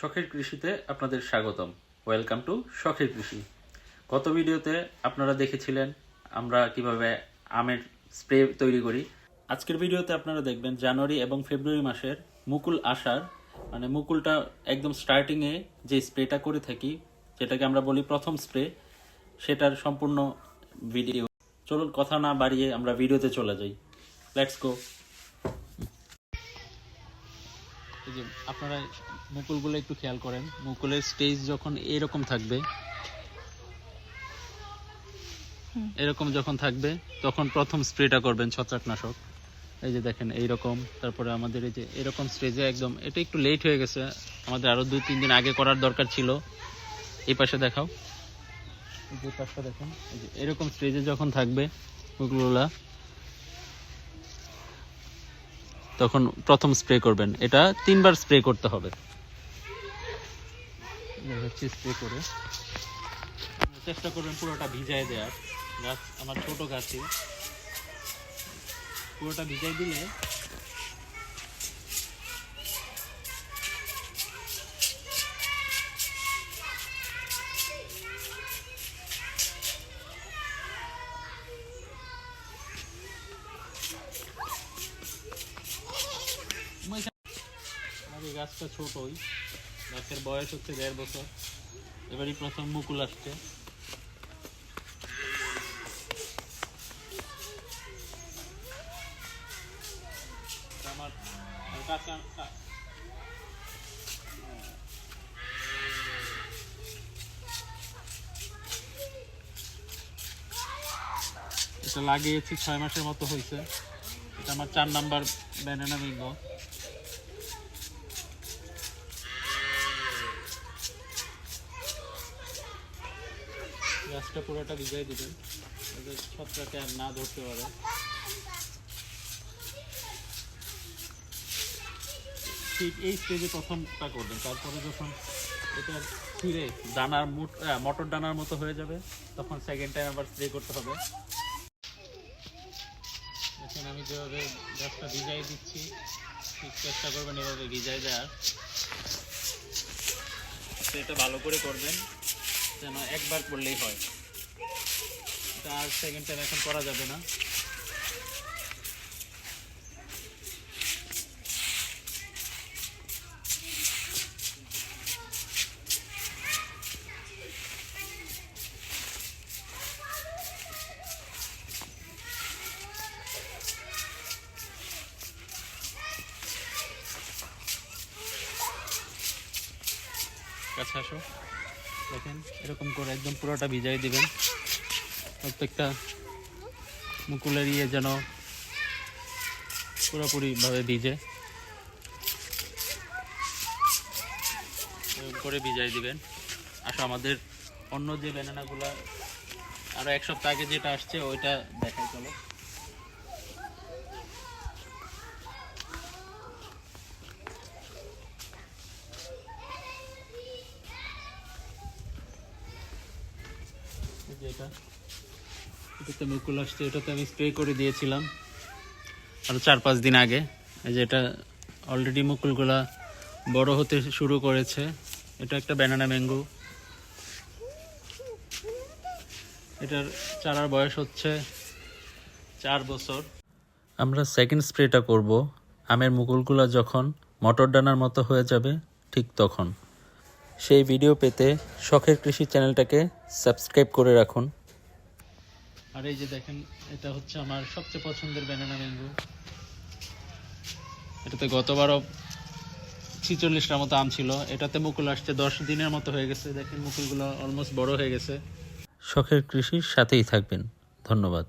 শখের কৃষিতে আপনাদের স্বাগতম। ওয়েলকাম টু শখের কৃষি। গত ভিডিওতে আপনারা দেখেছিলেন আমরা কীভাবে আমের স্প্রে তৈরি করি। আজকের ভিডিওতে আপনারা দেখবেন জানুয়ারি এবং ফেব্রুয়ারি মাসের মুকুল আসার মানে মুকুলটা একদম স্টার্টিংয়ে যে স্প্রেটা করে থাকি, যেটাকে আমরা বলি প্রথম স্প্রে, সেটার সম্পূর্ণ ভিডিও। চলুন কথা না বাড়িয়ে আমরা ভিডিওতে চলে যাই। লেটস গো এই যে আপনারা মুকুলগুলো একটু খেয়াল করেন। মুকুলের স্টেজ যখন এরকম থাকবে এরকম যখন থাকবে তখন প্রথম স্প্রেটা করবেন ছত্রাকনাশক। এই যে দেখেন এইরকম। তারপরে আমাদের এই যে এরকম স্টেজে একদম এটা একটু লেট হয়ে গেছে। আমাদের আরও দুই তিন দিন আগে করার দরকার ছিল। এই পাশে দেখাও। এই যে পাশটা দেখেন এই যে এরকম স্টেজে যখন থাকবে মুকুলগুলা তখন প্রথম স্প্রে করবেন। এটা তিনবার স্প্রে করতে হবে। হচ্ছে স্প্রে করে। চেষ্টা করবেন পুরোটা ভিজায় দেওয়ার। গাছ আমার ছোট গাছে। পুরোটা ভিজাই দিলে গাছটা ছোটই গাছের বয়স হচ্ছে দেড় বছর। এবারই প্রথম মুকুল আসছে। আমার এটা লাগিয়েছি ছয় মাসের মতো হয়েছে। এটা আমার চার নাম্বার ব্যানানা মিঙ্গো গাছটা পুরোটা ভিজাই দিবেন। যাতে ছত্রাকে আর না ধরতে পারে। ঠিক এই স্টেজে প্রথমটা করবেন। তারপরে যখন এটা ফিরে দানার মুট মটর দানার মতো হয়ে যাবে, তখন সেকেন্ড টাইম আবার স্প্রে করতে হবে। এখন আমি যেভাবে গাছটা ভিজাই দিচ্ছি, ঠিক চেষ্টা করবেন এভাবে ভিজাই দেওয়ার। এটা ভালো করে করবেন। যেন একবার করলেই হয়। এটা আর সেকেন্ড টাইম এখন করা যাবে না। কাছে আসো। দেখেন, এরকম করে একদম পুরোটা ভিজাই দিবেন। প্রত্যেকটা মুকুলের ইয়ে যেন পুরোপুরিভাবে ভিজে। করে ভিজাই দিবেন। আসো আমাদের অন্য যে ব্যানানাগুলো আরও এক সপ্তাহ আগে যেটা আসছে, ওইটা দেখাই চলো। এটা। মুকুল আসছে, এটাতে আমি স্প্রে করে দিয়েছিলাম আরও চার পাঁচ দিন আগে। এই যে এটা অলরেডি মুকুলগুলা বড় হতে শুরু করেছে। এটা একটা ব্যানানা ম্যাঙ্গো এটার চারার বয়স হচ্ছে চার বছর। আমরা সেকেন্ড স্প্রেটা করব। আমের মুকুলগুলা যখন মটর ডানার মতো হয়ে যাবে, ঠিক তখন। সেই ভিডিও পেতে শখের কৃষি চ্যানেলটাকে সাবস্ক্রাইব করে রাখুন। আর এই যে দেখেন এটা হচ্ছে আমার সবচেয়ে পছন্দের ব্যানানা ম্যাঙ্গো এটাতে গতবারও ছিচল্লিশটার মতো আম ছিল। এটাতে মুকুল আসছে দশ দিনের মতো হয়ে গেছে। দেখেন মুকুলগুলো অলমোস্ট বড় হয়ে গেছে। শখের কৃষির সাথেই থাকবেন। ধন্যবাদ।